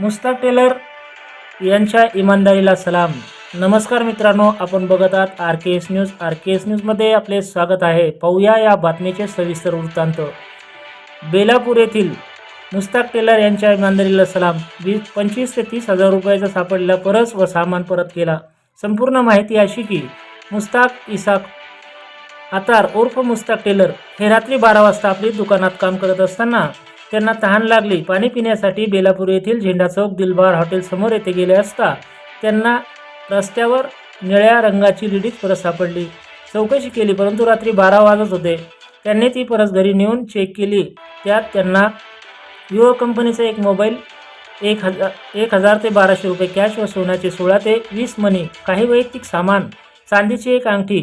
Mushtaq teller यांच्या इमानदारीला सलाम. नमस्कार मित्रांनो आपण बघत आहात R K S news. R K S न्यूजमध्ये आपले स्वागत आहे. पाहूया या बातमीचे सविस्तर वृत्तांत. बेलापूर येथील मुस्ताक टेलर यांच्या इमानदारीला सलाम. वीस पंचवीस ते तीस हजार रुपयाचा सापडलेला परस व सामान परत केला. संपूर्ण माहिती अशी की मुस्ताक इसाक आतार उर्फ मुस्ताक टेलर हे रात्री बारा वाजता आपली दुकानात काम करत असताना त्यांना तहान लागली. पाणी पिण्यासाठी बेलापूर येथील झेंडा चौक दिलबार हॉटेलसमोर येथे गेले असता त्यांना रस्त्यावर निळ्या रंगाची लिडीज परत सापडली. चौकशी केली परंतु रात्री बारा वाजत होते. त्यांनी ती परस घरी नेऊन चेक केली. त्यात त्यांना विवो कंपनीचा एक मोबाईल एक हजार एक हजार ते बाराशे रुपये कॅश व सोन्याचे सोळा ते वीस मनी काही वैयक्तिक सामान चांदीची एक अंगठी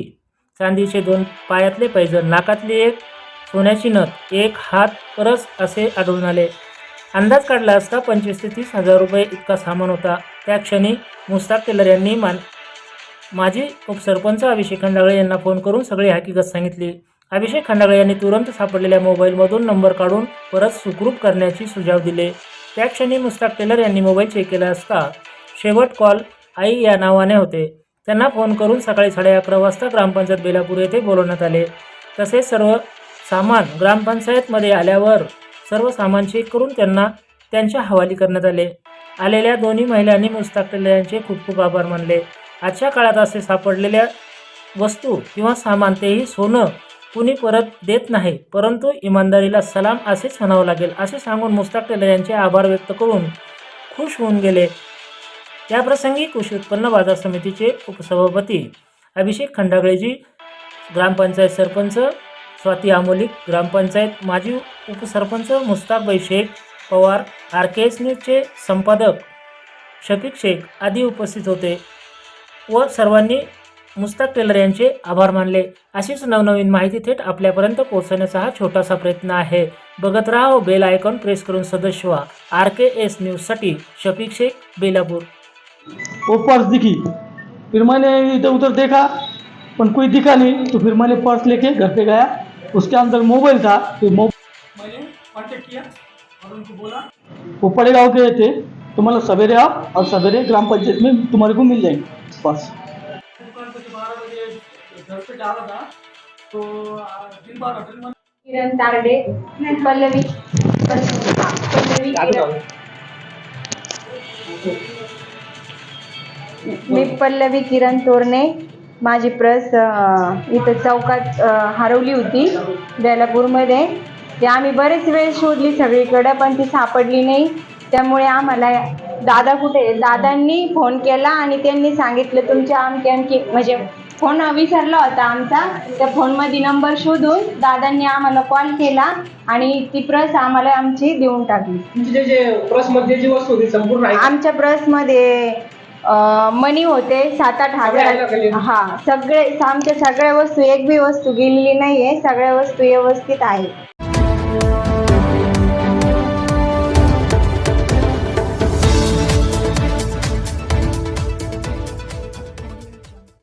चांदीचे दोन पायातले पैजण नाकातली एक सोन्याची नथ एक हात परस असे आढळून आले. अंदाज काढला असता पंचवीस ते तीस हजार रुपये इतका सामान होता. त्या क्षणी मुस्ताक टेलर यांनी मान माजी उपसरपंच अभिषेक खंडागळे यांना फोन करून सगळी हकीकत सांगितली. अभिषेक खंडागळे यांनी तुरंत सापडलेल्या मोबाईलमधून नंबर काढून परत सुखरूप करण्याची सुझाव दिले. त्या क्षणी मुस्ताक टेलर यांनी मोबाईल चेक केला असता शेवट कॉल आई या नावाने होते. त्यांना फोन करून सकाळी साडे अकरा वाजता ग्रामपंचायत बेलापूर येथे बोलवण्यात आले. तसेच सर्व सामान ग्रामपंचायतमध्ये आल्यावर सर्व सामान चेक करून त्यांना त्यांच्या हवाली करण्यात आले. आलेल्या दोन्ही महिलांनी मुस्ताक यांचे खूप खूप आभार मानले. आजच्या काळात असे सापडलेल्या वस्तू किंवा सामान तेही सोनं कुणी परत देत नाही परंतु इमानदारीला सलाम असेच म्हणावं लागेल असे सांगून मुस्ताक टेलर यांचे आभार व्यक्त करून खुश होऊन गेले. त्याप्रसंगी कृषी उत्पन्न बाजार समितीचे उपसभापती अभिषेक खंडागळेजी ग्रामपंचायत सरपंच स्वाती आमोलिक ग्रामपंचायत माजी उपसरपंच मुस्ताकबाई Shaikh Pawar R K S न्यूजचे संपादक शफीक शेख आदी उपस्थित होते व सर्वांनी मुस्ताक टेलर यांचे आभार मानले. अशीच नवनवीन माहिती थेट आपल्यापर्यंत पोहोचवण्याचा हा छोटासा प्रयत्न आहे. बघत राहा व बेल आयकॉन प्रेस करून सदस्य व्हा. आर के एस न्यूजसाठी शफीक शेख बेलापूर. उपवास दिखी. फिर मैंने इधर उधर देखा पण कोई दिखा नहीं तो फिर मैंने पर्स लेके घर पे गया. उसके अंदर मोबाइल था फिर मोबाइल मैंने कांटेक्ट किया और उनको बोला वो पड़े गाँव के थे तो मतलब सवेरे आओ और सवेरे ग्राम पंचायत में तुम्हारे को मिल जाएंगे पर्स दुकान पे बारह बजे घर पे डाला था तो दिन बार होटल में किरण तारडे पल्लवी मी पल्लवी किरण तोरणे माझी प्रस इथं चौकात हरवली होती बेलापूरमध्ये. ती आम्ही बरेच वेळ शोधली सगळीकडे पण ती सापडली नाही. त्यामुळे आम्हाला दादा कुठे? दादांनी फोन केला आणि त्यांनी सांगितलं तुमच्या आमकी आमकी म्हणजे फोन विसरला होता आमचा. त्या फोनमध्ये नंबर शोधून दादांनी आम्हाला कॉल केला आणि ती प्रस आम्हाला आमची देऊन टाकली. तुमचे जे पर्समध्ये जी वस्तू होती संपूर्ण आहे आमच्या प्रसमध्ये मनी होते सात आठ हजार? हा सगळे आमच्या सगळ्या वस्तू एक बी वस्तू गेलेली नाहीये सगळ्या वस्तू व्यवस्थित आहे